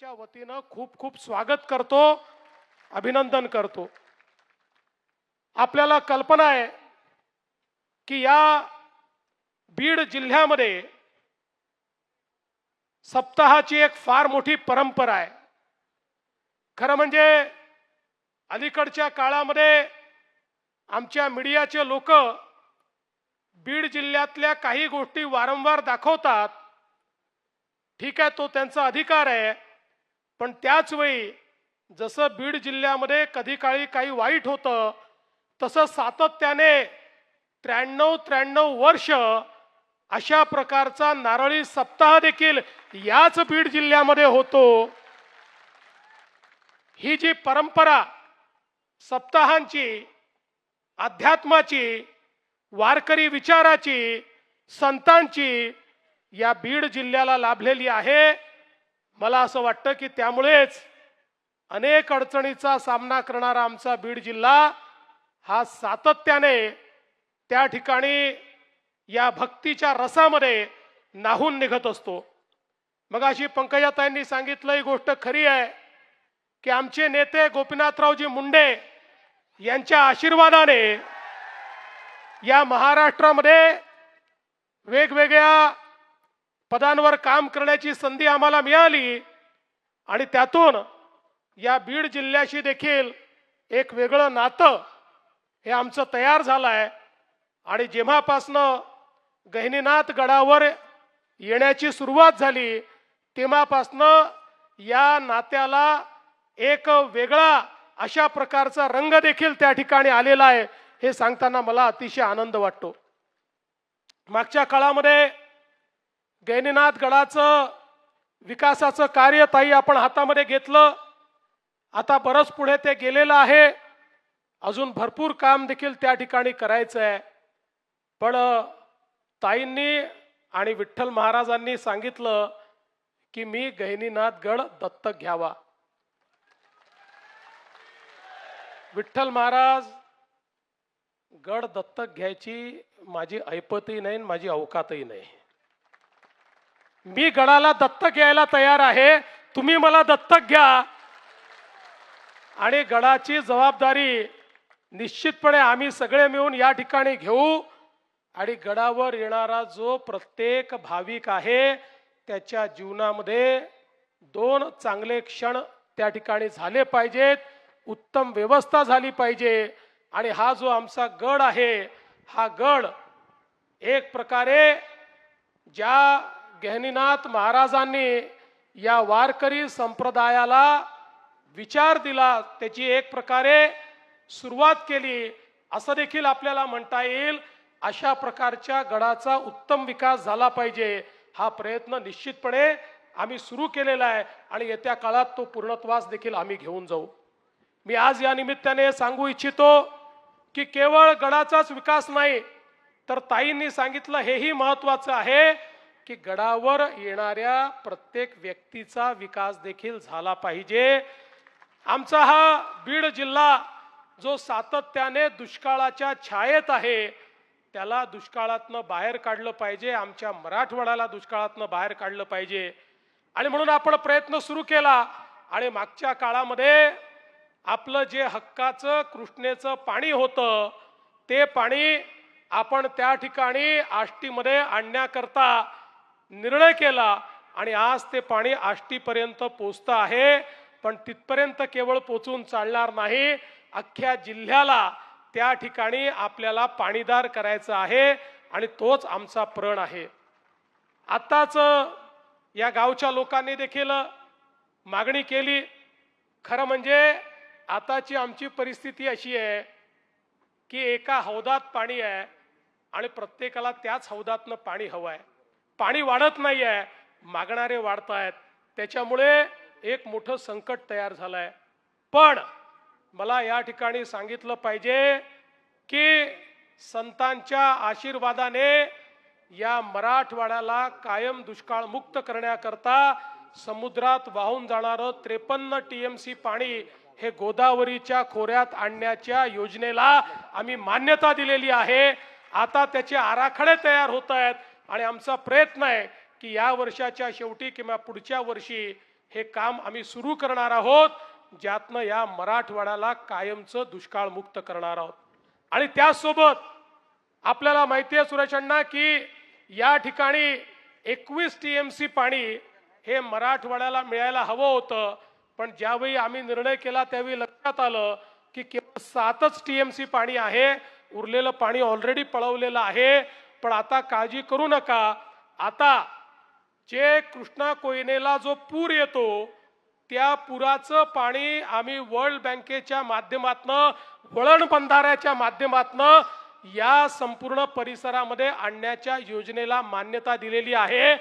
समाजाच्या वतीनं खूप खूप स्वागत करतो अभिनंदन करतो. आपल्याला कल्पना आहे की या बीड जिल्ह्यामध्ये सप्ताहाची एक फार मोठी परंपरा आहे. खरं म्हणजे अलीकडच्या काळामध्ये आमच्या मीडियाचे लोक बीड जिल्ह्यातल्या काही गोष्टी वारंवार दाखवतात. ठीक आहे तो त्यांचा अधिकार आहे. पण त्याच वेळी जसं बीड जिल्ह्यामध्ये कधी काळी काही वाईट होतं तसं सातत्याने त्र्याण्णव त्र्याण्णव वर्ष अशा प्रकारचा नारळी सप्ताह देखील याच बीड जिल्ह्यामध्ये होतो. ही जी परंपरा सप्ताहांची अध्यात्माची वारकरी विचाराची संतांची या बीड जिल्ह्याला लाभलेली आहे मला असं वाटतं की त्यामुळेच अनेक अडचणीचा सामना करणारा आमचा बीड जिल्हा हा सातत्याने त्या ठिकाणी या भक्तीच्या रसामध्ये नाहून निघत असतो. मग अशी पंकजाताईंनी सांगितलं ही गोष्ट खरी आहे की आमचे नेते गोपीनाथरावजी मुंडे यांच्या आशीर्वादाने या महाराष्ट्रामध्ये वेगवेगळ्या पदांवर काम करण्याची संधी आम्हाला मिळाली आणि त्यातून या बीड जिल्ह्याशी देखील एक वेगळं नातं हे आमचं तयार झालं आहे आणि जेव्हापासनं गहिनीनाथ गडावर येण्याची सुरुवात झाली तेव्हापासनं या नात्याला एक वेगळा अशा प्रकारचा रंग देखील त्या ठिकाणी आलेला आहे हे सांगताना मला अतिशय आनंद वाटतो. मागच्या काळामध्ये गैनीनाथ गडाचं विकासाचं कार्य ताई आपण हातामध्ये घेतलं. आता बरंच पुढे ते गेलेलं आहे. अजून भरपूर काम देखील त्या ठिकाणी करायचं आहे. पण ताईंनी आणि विठ्ठल महाराजांनी सांगितलं की मी गहिनीनाथ गड दत्तक घ्यावा. विठ्ठल महाराज गड दत्तक घ्यायची माझी ऐपतही नाही आणि माझी अवकातही नाही. मी गडाला दत्तक घ्यायला तयार आहे. तुम्ही मला दत्तक घ्या. आणि गडाची जबाबदारी निश्चितपणे आम्ही सगळे मिळून या ठिकाणी घेऊ. आणि गडावर येणारा जो प्रत्येक भाविक आहे त्याच्या जीवनामध्ये दोन चांगले क्षण त्या ठिकाणी झाले पाहिजेत. उत्तम व्यवस्था झाली पाहिजे. आणि हा जो आमचा गड आहे हा गड एक प्रकारे ज्या गहनीनाथ महाराजांनी या वारकरी संप्रदायाला विचार दिला त्याची एक प्रकारे सुरुवात केली. असं देखील आपल्याला म्हणता येईल अशा प्रकारच्या गडाचा उत्तम विकास झाला पाहिजे हा प्रयत्न निश्चितपणे आम्ही सुरू केलेला आहे आणि येत्या काळात तो पूर्णत्वास देखील आम्ही घेऊन जाऊ. मी आज या निमित्ताने सांगू इच्छितो की केवळ गडाचाच विकास नाही तर ताईंनी सांगितलं हेही महत्वाचं आहे की गडावर येणाऱ्या प्रत्येक व्यक्तीचा विकास देखील झाला पाहिजे. आमचा हा बीड जिल्हा जो सातत्याने दुष्काळाच्या छायेत आहे त्याला दुष्काळातनं बाहेर काढलं पाहिजे आमच्या मराठवाड्याला दुष्काळातनं बाहेर काढलं पाहिजे. आणि म्हणून आपण प्रयत्न सुरू केला आणि मागच्या काळामध्ये आपलं जे हक्काचं कृष्णेचं पाणी होतं ते पाणी आपण त्या ठिकाणी आष्टीमध्ये आणण्याकरता निर्णय केला आणि आज ते पाणी आष्टीपर्यंत पोचतं आहे पण तिथपर्यंत केवळ पोचून चालणार नाही. अख्ख्या जिल्ह्याला त्या ठिकाणी आपल्याला पाणीदार करायचं आहे आणि तोच आमचा प्रण आहे. आत्ताच या गावच्या लोकांनी देखील मागणी केली. खरं म्हणजे आताची आमची परिस्थिती अशी आहे की एका हौदात पाणी आहे आणि प्रत्येकाला त्याच हौदातनं पाणी हवं आहे. पाणी वाढत नाही आहे मागणारे वाढत आहेत त्याच्यामुळे एक मोठं संकट तयार झालं आहे पण मला या ठिकाणी सांगितलं पाहिजे की संतांच्या आशीर्वादाने या मराठवाड्याला कायम दुष्काळमुक्त करण्याकरता समुद्रात वाहून जाणारं त्रेपन्न टी एम सी पाणी हे गोदावरीच्या खोऱ्यात आणण्याच्या योजनेला आम्ही मान्यता दिलेली आहे. आता त्याचे आराखडे तयार होत आहेत आणि आमचा प्रयत्न आहे की या वर्षाच्या शेवटी किंवा पुढच्या वर्षी हे काम आम्ही सुरू करणार आहोत ज्यातनं या मराठवाड्याला कायमचं दुष्काळ मुक्त करणार आहोत. आणि त्याचसोबत आपल्याला माहिती आहे सुरेश अण्णा की या ठिकाणी एकवीस टी एम सी पाणी हे मराठवाड्याला मिळायला हवं होतं पण ज्यावेळी आम्ही निर्णय केला त्यावेळी लक्षात आलं की केवळ सातच टी एम सी पाणी आहे उरलेलं पाणी ऑलरेडी पळवलेलं आहे पण आता काळजी करू नका. आता जे कृष्णा कोयनेला जो पूर येतो त्या पुराचं पाणी आम्ही वर्ल्ड बँकेच्या माध्यमातनं वळण बंधाऱ्याच्या माध्यमातनं या संपूर्ण परिसरामध्ये आणण्याच्या योजनेला मान्यता दिलेली आहे.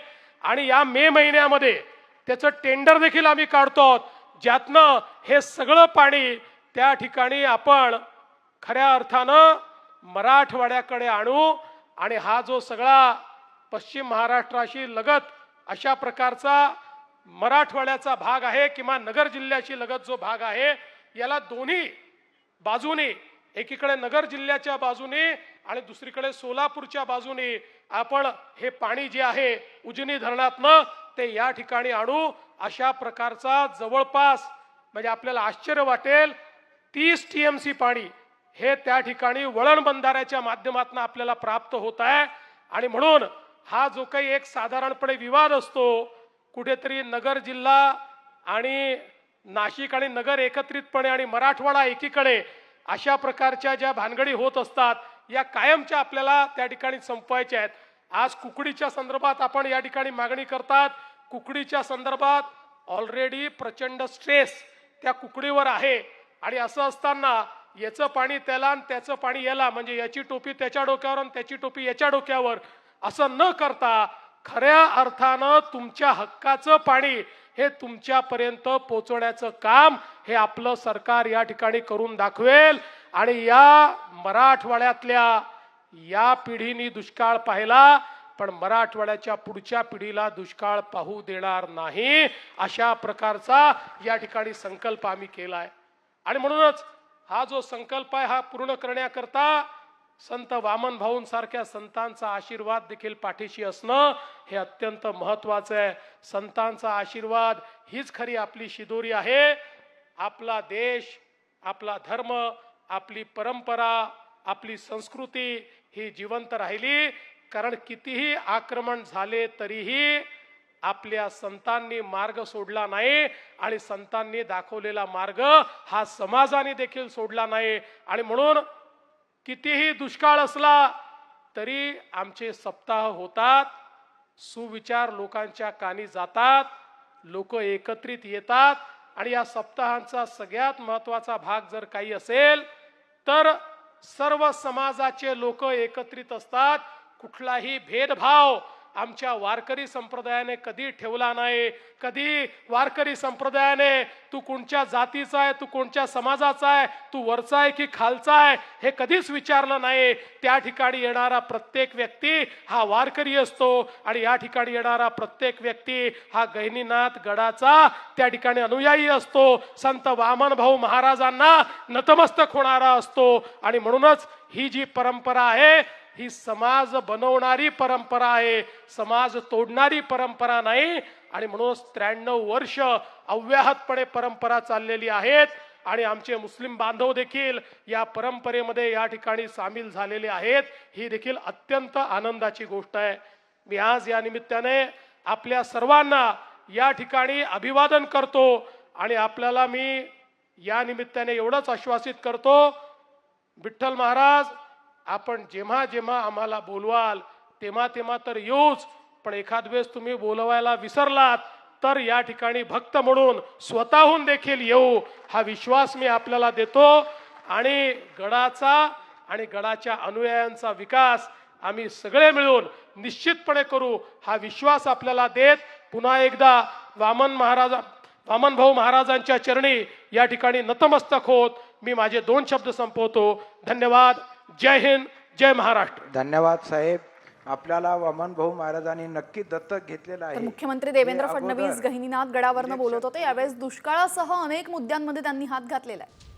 आणि या मे महिन्यामध्ये त्याचं टेंडर देखील आम्ही काढतो आहोत. ज्यातनं हे सगळं पाणी त्या ठिकाणी आपण खऱ्या अर्थानं मराठवाड्याकडे आणू. आणि हा जो सगळा पश्चिम महाराष्ट्राशी लगत अशा प्रकारचा मराठवाड्याचा भाग आहे किंवा नगर जिल्ह्याशी लगत जो भाग आहे याला दोन्ही बाजूने एकीकडे नगर जिल्ह्याच्या बाजूने आणि दुसरीकडे सोलापूरच्या बाजूने आपण हे पाणी जे आहे उजनी धरणातनं ते या ठिकाणी आणू. अशा प्रकारचा जवळपास म्हणजे आपल्याला आश्चर्य वाटेल तीस टी एम सी पाणी हे त्या ठिकाणी वळण बंधाऱ्याच्या माध्यमातून आपल्याला प्राप्त होत आहे. आणि म्हणून हा जो काही एक साधारणपणे विवाद असतो कुठेतरी नगर जिल्हा आणि नाशिक आणि नगर एकत्रितपणे आणि मराठवाडा एकीकडे अशा प्रकारच्या ज्या भानगडी होत असतात या कायमच्या आपल्याला त्या ठिकाणी संपवायच्या आहेत. आज कुकडीच्या संदर्भात आपण या ठिकाणी मागणी करतात. कुकडीच्या संदर्भात ऑलरेडी प्रचंड स्ट्रेस त्या कुकडीवर आहे. आणि असं असताना याचं पाणी त्याला आणि त्याचं पाणी याला. म्हणजे याची टोपी त्याच्या डोक्यावर आणि त्याची टोपी याच्या डोक्यावर. असं न करता खऱ्या अर्थानं तुमच्या हक्काचं पाणी हे तुमच्यापर्यंत पोचवण्याचं काम हे आपलं सरकार या ठिकाणी करून दाखवेल. आणि या मराठवाड्यातल्या या पिढीनी दुष्काळ पाहिला पण मराठवाड्याच्या पुढच्या पिढीला दुष्काळ पाहू देणार नाही अशा प्रकारचा या ठिकाणी संकल्प आम्ही केलाय. आणि म्हणूनच हा जो संकल्प आहे हा पूर्ण करण्याकरता संत वामन भाऊंसारख्या संतांचा आशीर्वाद देखील पाठीशी असणं हे अत्यंत महत्वाचं आहे. संतांचा आशीर्वाद हीच खरी आपली शिदोरी आहे. आपला देश आपला धर्म आपली परंपरा आपली संस्कृती ही जिवंत राहिली. कारण कितीही आक्रमण झाले तरीही आपल्या संतांनी मार्ग सोडला नाही आणि संतांनी दाखवलेला मार्ग हा समाजाने देखील सोडला नाही. आणि म्हणून कितीही दुष्काळ असला तरी आमचे सप्ताह होतात सुविचार लोकांच्या कानी जातात लोक एकत्रित येतात आणि या सप्ताहांचा सगळ्यात महत्त्वाचा भाग जर काही असेल तर सर्व समाजाचे लोक एकत्रित असतात. कुठलाही भेदभाव आमच्या वारकरी संप्रदायाने कधी ठेवला नाही कधी वारकरी संप्रदायाने तू कोणत्या जातीचा आहे तू कोणत्या समाजाचा आहे तू वरचा आहे की खालचा आहे हे कधीच विचारलं नाही. त्या ठिकाणी येणारा प्रत्येक व्यक्ती हा वारकरी असतो आणि या ठिकाणी येणारा प्रत्येक व्यक्ती हा गहिनीनाथ गडाचा त्या ठिकाणी अनुयायी असतो. संत वामन भाऊ महाराजांना नतमस्तक होणारा असतो आणि म्हणूनच ही जी परंपरा आहे ही समाज बनवणारी परंपरा आहे. समाज तोडणारी परंपरा नाही. आणि म्हणून त्र्याण्णव वर्ष अव्याहतपणे परंपरा चाललेली आहेत. आणि आमचे मुस्लिम बांधव देखील या परंपरेमध्ये या ठिकाणी सामील झालेले आहेत. ही देखील अत्यंत आनंदाची गोष्ट आहे. मी आज या निमित्ताने आपल्या सर्वांना या ठिकाणी अभिवादन करतो. आणि आपल्याला मी या निमित्ताने एवढंच आश्वासित करतो. विठ्ठल महाराज आपण जेव्हा जेव्हा आम्हाला बोलवाल तेव्हा तेव्हा तर येऊच. पण एखाद वेळेस तुम्ही बोलवायला विसरलात तर या ठिकाणी भक्त म्हणून स्वतःहून देखील येऊ. हा विश्वास मी आपल्याला देतो. आणि गडाचा आणि गडाच्या अनुयायांचा विकास आम्ही सगळे मिळून निश्चितपणे करू. हा विश्वास आपल्याला देत पुन्हा एकदा वामन महाराजा वामन भाऊ महाराजांच्या चरणी या ठिकाणी नतमस्तक होत. मी माझे दोन शब्द संपवतो. धन्यवाद. जय हिंद जय महाराष्ट्र. धन्यवाद साहेब. आपल्याला वामन भाऊ महाराजांनी नक्की दत्तक घेतलेलं आहे. मुख्यमंत्री देवेंद्र फडणवीस गहिनीनाथ गडावरनं बोलत होते. यावेळेस दुष्काळासह अनेक मुद्द्यांमध्ये त्यांनी हात घातलेला आहे.